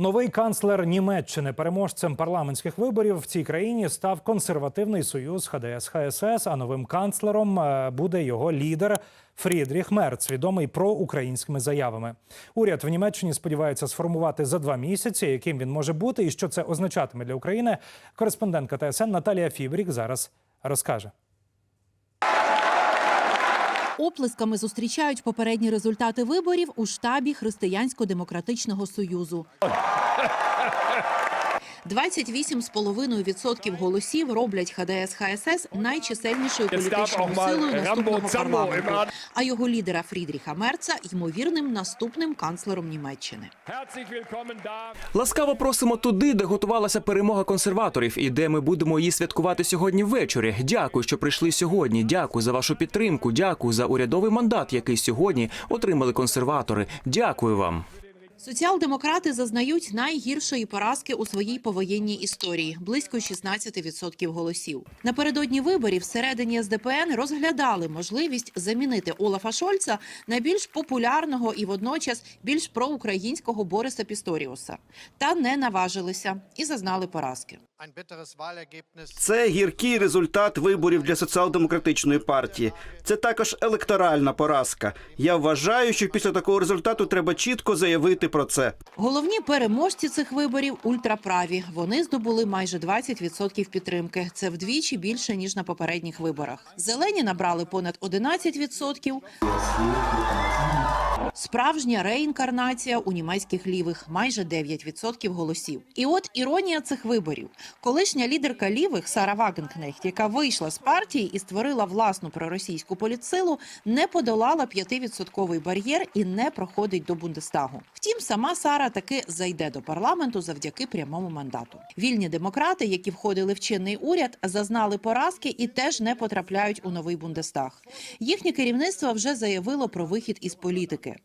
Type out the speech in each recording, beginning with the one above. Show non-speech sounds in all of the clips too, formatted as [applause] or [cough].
Новий канцлер Німеччини переможцем парламентських виборів в цій країні став консервативний союз ХДС ХСС. А новим канцлером е, буде його лідер Фрідріх Мерц, відомий проукраїнськими заявами. Уряд в Німеччині сподівається сформувати за два місяці, яким він може бути, і що це означатиме для України. Кореспондентка ТСН Наталія Фібрік зараз розкаже. Оплесками зустрічають попередні результати виборів у штабі Християнсько-демократичного союзу. [laughs] 28,5% голосів роблять ХДС ХСС найчисельнішою політичною силою наступного парламенту, а його лідера Фрідріха Мерца ймовірним наступним канцлером Німеччини. Ласкаво просимо туди, де готувалася перемога консерваторів, і де ми будемо її святкувати сьогодні ввечері. Дякую, що прийшли сьогодні. Дякую за вашу підтримку. Дякую за урядовий мандат, який сьогодні отримали консерватори. Дякую вам. Соціал-демократи зазнають найгіршої поразки у своїй повоєнній історії близько 16% голосів. Напередодні виборів всередині СДПН розглядали можливість замінити Олафа Шольца на більш популярного і водночас більш проукраїнського Бориса Пісторіуса. Та не наважилися і зазнали поразки. Це гіркий результат виборів для соціал-демократичної партії. Це також електоральна поразка. Я вважаю, що після такого результату треба чітко заявити про це. Головні переможці цих виборів ультраправі. Вони здобули майже 20% підтримки. Це вдвічі більше ніж на попередніх виборах. Зелені набрали понад 11%. Справжня реінкарнація у німецьких лівих майже 9% голосів. І от іронія цих виборів. Колишня лідерка лівих Сара Вагенкнехт, яка вийшла з партії і створила власну проросійську політсилу, не подолала 5% бар'єр і не проходить до Бундестагу. Втім, сама Сара таки зайде до парламенту завдяки прямому мандату. Вільні демократи, які входили в чинний уряд, зазнали поразки і теж не потрапляють у новий Бундестаг. Їхнє керівництво вже заявило про вихід із політики.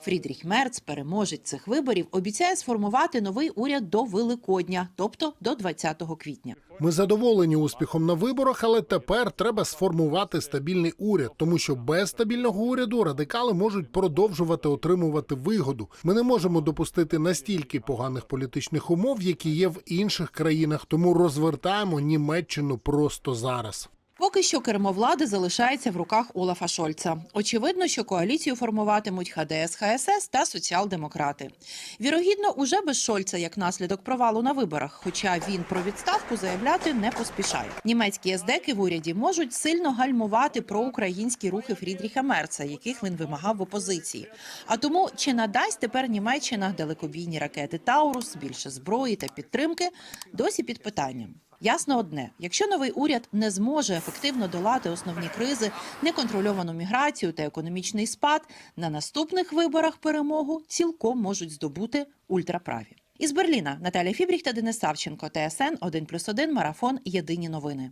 Фрідріх Мерц, переможець цих виборів, обіцяє сформувати новий уряд до Великодня, тобто до 20 квітня. Ми задоволені успіхом на виборах, але тепер треба сформувати стабільний уряд, тому що без стабільного уряду радикали можуть продовжувати отримувати вигоду. Ми не можемо допустити настільки поганих політичних умов, які є в інших країнах. Тому розвертаємо Німеччину просто зараз. Поки що кермо влади залишається в руках Олафа Шольца. Очевидно, що коаліцію формуватимуть ХДС, ХСС та соціал-демократи. Вірогідно, уже без Шольца як наслідок провалу на виборах, хоча він про відставку заявляти не поспішає. Німецькі ездеки в уряді можуть сильно гальмувати проукраїнські рухи Фрідріха Мерца, яких він вимагав в опозиції. А тому чи надасть тепер Німеччина далекобійні ракети Таурус, більше зброї та підтримки, досі під питанням. Ясно одне: якщо новий уряд не зможе ефективно долати основні кризи, неконтрольовану міграцію та економічний спад, на наступних виборах перемогу цілком можуть здобути ультраправі. Із Берліна Наталія Фібріх та Денис Савченко, ТСН 1+,1, Марафон. Єдині новини.